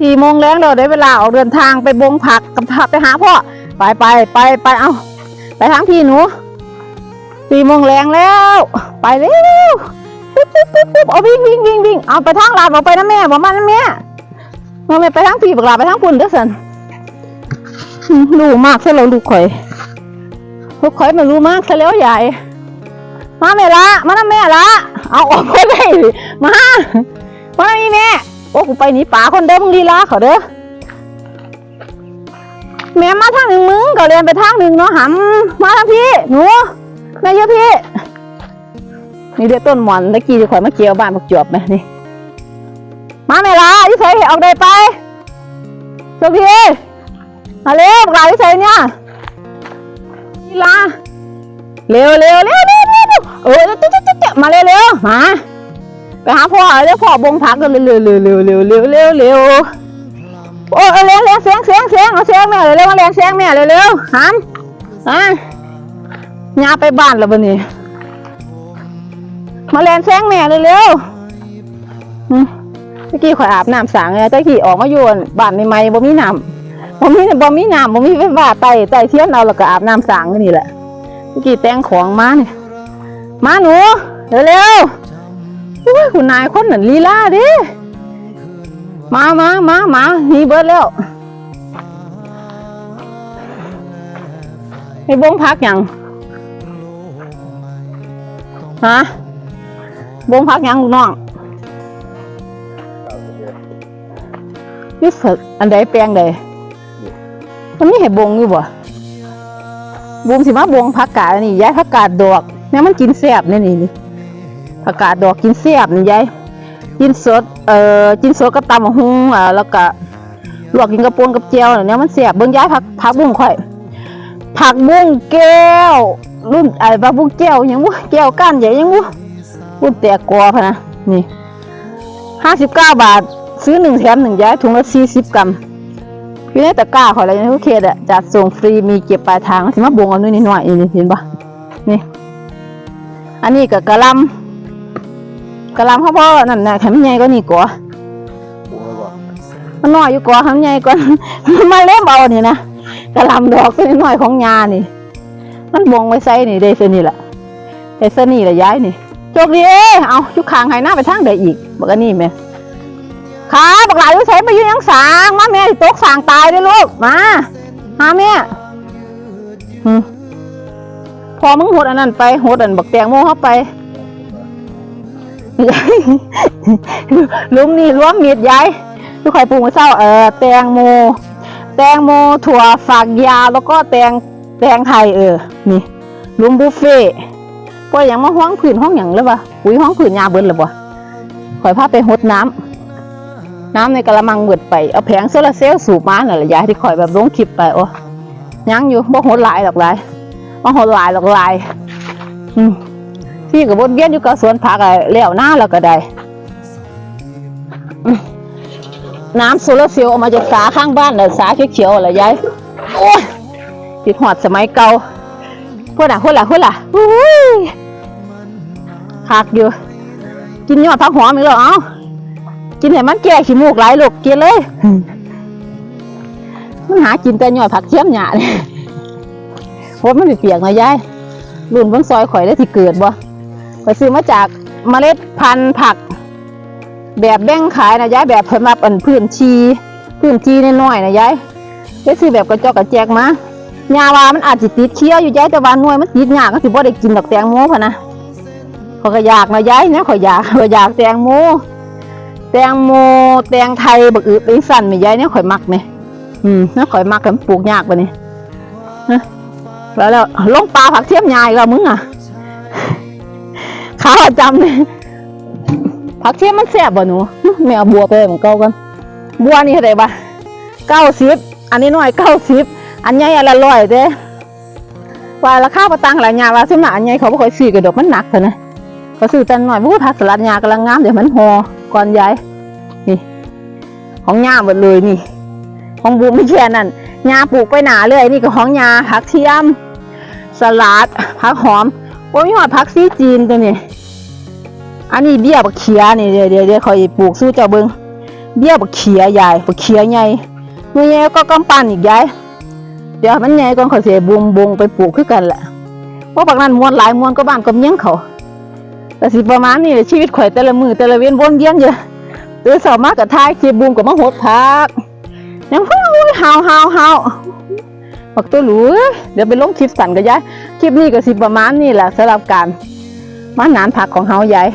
สี่โมงแล้วเราได้เวลาออกเดินทางไปบงผักกับไปหาพ่อไปไปไปไปเอาไปทางพี่หนูสี่โมงแรงแล้ว ไปเร็วปุ๊บปุ๊บปุ๊บปุ๊บเอาวิ่งวิ่งวิ่งวิ่งเอาไปทางลาดบอกไปนะแม่บอกมานะแม่มาแม่ไปทางพี่บอกลาไปทางปุ่นเด้อสันรู้มากใช่เราลูกข่อยลูกข่อยมันรู้มากซะแล้วใหญ่มาแม่ละมานะแม่ละเอาออกไปเลยมามานี่แม่ โอ้กูไปหนีป่าคนเด้อมึงลีลาเขาเด้อแม่มาทางหนึ่งมึงก็เรียนไปทางหนึ่งเนาะหำมาทางพี่หนูแม่เยอะพี่ นี่เดี๋ยวต้นหมอนตะกี้จะข่อยมาเกี่ยวบ้านบักจวบไหมนี่ มาแม่ละยิ่ใส่ออกได้ไปโชคพี่มาเร็วบักหลายิ่ใส่เนี่ยลีลาเร็วเร็วเร็วเร็วเร็วเร็วเออเจ๊เจ๊เจ๊มาเร็วเร็วมา ไปหาพ่อเร็วพ่อบงพักกันเร็วเร็วเร็วเร็วเร็วเร็วเร็วโอ้เร็วเร็วเสียงเสียงเสียงเอาเสียงแม่เร็วมาเร็วเสียงแม่เร็วเร็วหันอะยาไปบ้านแล้วบ่นี่มาเล่นเสียงแม่เร็วเร็วเมื่อกี้ข่อยอาบน้ำสางไงตะกี้ออกมาอยู่บ้านใหม่ๆบ่มีน้ำบ่มีบ่มีน้ำบ่มีไฟฟ้าไต่ไต่เทียนเอาแล้วก็อาบน้ำสางนี่แหละเมื่อกี้แต่งของมาเนี่ยมาหนูเร็วเร็ว อ้ยคุณนายคนนั้นลีลาดิมามามามานี่เบิดแล้วไอ้บงพักยังฮะบงพักยังลูกน้องนี่สึกอันใดแปลงใดมันมีให้บงอยู่บ่บูมสิมาบงพักกาดนี่ย้ายพักกาดดอกแม่มันกินแซ่บนี่นี่นี่ ผักกาดดอกกินเสียบนี่ยายกินสดเอ่อกินสดกับตำบักหุงอ่าแล้วก็ลวกกินกับปนกับเจียวเนี่ยมันเสียบเบิ่งย้ายผักผักบุ้งค่อยผักบุ้งแก้วรุ่นไอ้ผักบุ้งแก้วยังวะแก้วก้านใหญ่ยังวะรุ่นแตกกอพะนะนี่ห้าสิบเก้าบาทซื้อหนึ่งแถมหนึ่งย้ายถุงละสี่สิบกรัมอยู่ในตะกร้าขออะไรในทุกเขตอะจัดส่งฟรีมีเก็บปลายทางสิมาบวงเอาหน่อยนิดหน่อยนี่เห็นปะนี่ อันนี้ก็กะลำ กะลำข้าวโพดนั่นน่ะทำใหญ่ก็นี่กว่ามันน้อยอยู่กว่าทำใหญ่กว่ามาเล่มเอานี่นะกะลำดอกตัวน้อยของยานี่ มันบงไว้ใส่นี่ได้เส้นนี่แหละได้เส้นนี่แหละย้ายนี่จบดีเอ้เอายุคคางให้หน้าไปทางใดอีกบอกอันนี้แม่ขาบักหลายอยู่ใส่มาอยู่ยังสางมาแม่ตกสางตายเลยลูกมาหาแม่พอมึงหดอันนั้นไปหดอันบักแตงโมเข้าไป ยายลุงนี่รวมมีดยายลูกไข่ปรุงไว้เศร้าเออแตงโม แตงโมถั่วฝักยาวแล้วก็แตงแตงไทยเออ นี่ลุงบุฟเฟ่ก็ยังมาห้องผืนห้องอย่างเลยปะอุ้ยห้องผืนยาเบิ้ลเลยปะข่อยพาไปหดน้ำน้ำในกระมังเบิดไปเอาแผงโซลาร์เซลล์สูบมาน่ะแหละยายที่ข่อยแบบลงคลิปไปโอ้ยังอยู่บ่หดหลายหรอกหลายบ่หดหลายหรอกหลายอืม พี่กับบนเวียนอยู่กับสวนผักอะแล้วหน้าแล้วก็ได้น้ำโซลาร์เซลล์ออกมาจากสาข้างบ้านน่ะสาเขียวๆอะไรยายโอ้ยติดหอดสมัยเก่าพูดอะพูดล่ะพูดล่ะอุ้ยคักอยู่ กินยอดผักหอมอีกแล้วเอ้ากินให้มันแก่ขี้มูกไหลลูกกินเลยมันหากินแต่ยอดผักเทียมหยาเนี่ยโอ้ยมันเปียกนะยายรุ่นเบิ่งซอยข่อยได้ที่เกิดบ่ ไปซื้อมาจากเมล็ดพันธุ์ผัก แบบแบ่งขายนะยายแบบเพิ่มาอันพื้นชีพื้นชีน้อยๆนะยายไปซื้อแบบกระจอกกระแจกมายาวามันอาจสิติดเคี้ยวอยู่ยายแต่ว่าหน่วยมันติดยากก็สิบ่ได้กินดอกแตงโมพะนะขอยก็อยากนะยายเนี่ยขอยอยากขอยอยากแตงโมแตงโมแตงไทยบักอึเป็นสั่นแม่ยายเนี่ยข่อยมักนี่อืมเนี่ยข่อยมักกันปลูกยากบ่นี่แล้วแล้วลงปลาผักเทียมยายก็มึงอะ ขาประจำเลยผักเทียมมันแซ่บบ่หนูแม่เอาบัวไปเหมือนเก่ากันบัวนี่เท่าไหร่ปะเก้าสิบอันนี้น้อยเก้าสิบอันใหญ่อันละร้อยเด้ว่าราคาประตังหลายยาว่าสมนาอันใหญ่เขาบ่ค่อยซื้อกันดอกมันหนักเถอะนะเขาซื้อแต่น้อยผู้ผักสลัดยากำลังงามเดี๋ยวมันหอก่อนยายนี่ ของหยาหมดเลยนี่ ของบูมไม่แค่นั้นหยาปลูกไปหนาเลยนี่ก็ของหยาผักเทียม สลัดผักหอม โอ้ยมีหอดผักซีจีนตัวนี้อันนี้เบี้ยบักเขียนี่เดี๋ยวเดี๋ยวคอยปลูกสู้เจ้าเบิงเบี้ยบักเขียยายบักเขียใหญ่หน่วยใหญ่ก็กำปั้นอีกยายเดี๋ยวมันใหญ่ก่อนเขาเสียบุมบงไปปลูกคือกันแหละเพราะบางนั้นมวนหลายมวนก็บ้านก็เมียงเขาแต่สิประมาณนี้ชีวิตข่อยแต่ละมือแต่ละเวียนวนเวียนอยู่เดือสามารถกับท้ายคลิปบูมกับมาหดพักยังฮู้ฮาวฮาวฮาว บักตัวหลูเอ้ยเดี๋ยวไปลงคลิปสั่นกันยายคลิปนี้ก็สิประมาณนี้แหละสำหรับการมาหนานผักของเฮายาย